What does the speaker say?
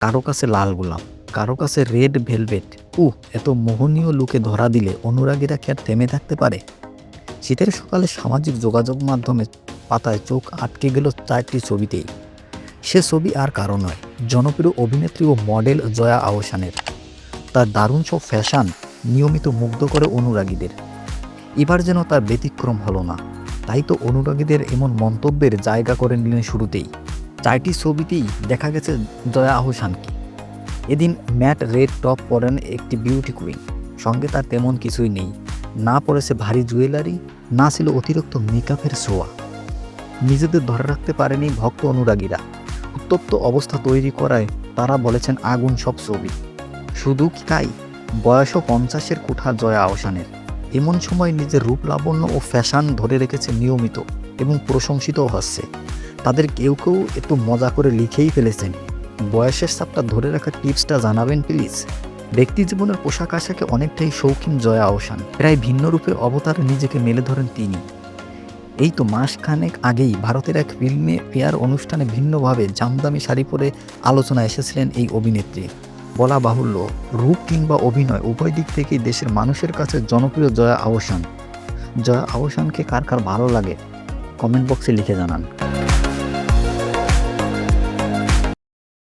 কারও কাছে লাল গোলাপ, কারও কাছে রেড ভেলভেট। উহ, এত মোহনীয় লুকে ধরা দিলে অনুরাগীরা কি আর থেমে থাকতে পারে? শীতের সকালে সামাজিক যোগাযোগ মাধ্যমে পাতায় চোখ আটকে গেল চারটি ছবিতেই। সে ছবি আর কারও নয়, জনপ্রিয় অভিনেত্রী ও মডেল জয়া আহসানের। তার দারুণ সব ফ্যাশন নিয়মিত মুগ্ধ করে অনুরাগীদের। এবার যেন তার ব্যতিক্রম হলো না, তাই তো অনুরাগীদের এমন মন্তব্যের জায়গা করে নিলেন শুরুতেই। চারটি ছবিতেই দেখা গেছে জয়া আহসানকে এদিন ম্যাট রেড টপ পরেন একটি বিউটি কুইন। সঙ্গে তার তেমন কিছুই নেই। না পড়েছে ভারী জুয়েলারি, না ছিল অতিরিক্ত মেকআপের ছোঁয়া। নিজেদের ধরে রাখতে পারেনি ভক্ত অনুরাগীরা। উত্তপ্ত অবস্থা তৈরি করায় তারা বলেছেন আগুন সব ছবি। শুধু কি তাই? বয়সও পঞ্চাশের কোঠা জয়া আহসানের এমন সময় নিজের রূপ লাবণ্য ও ফ্যাশন ধরে রেখেছে নিয়মিত এবং প্রশংসিতও হচ্ছে। তাদের কেউ কেউ একটু মজা করে লিখেই ফেলেছেন। বয়সের চাপটা ধরে রাখার টিপসটা জানাবেন, প্লিজ। ব্যক্তি জীবনের পোশাক আশাকে অনেকটাই শৌখিন জয়া আহসান প্রায় ভিন্ন রূপে অবতারে নিজেকে মেলে ধরেন তিনি। এই তো মাসখানেক আগেই ভারতের এক ফিল্মে ফেয়ার অনুষ্ঠানে ভিন্নভাবে জামদামি শাড়ি পরে আলোচনা এসেছিলেন এই অভিনেত্রী। বলা বাহুল্য, রূপ কিংবা অভিনয় উভয় দিক থেকেই দেশের মানুষের কাছে জনপ্রিয় জয়া আহসান জয়া আহসানকে কার কার ভালো লাগে? কমেন্ট বক্সে লিখে জানান।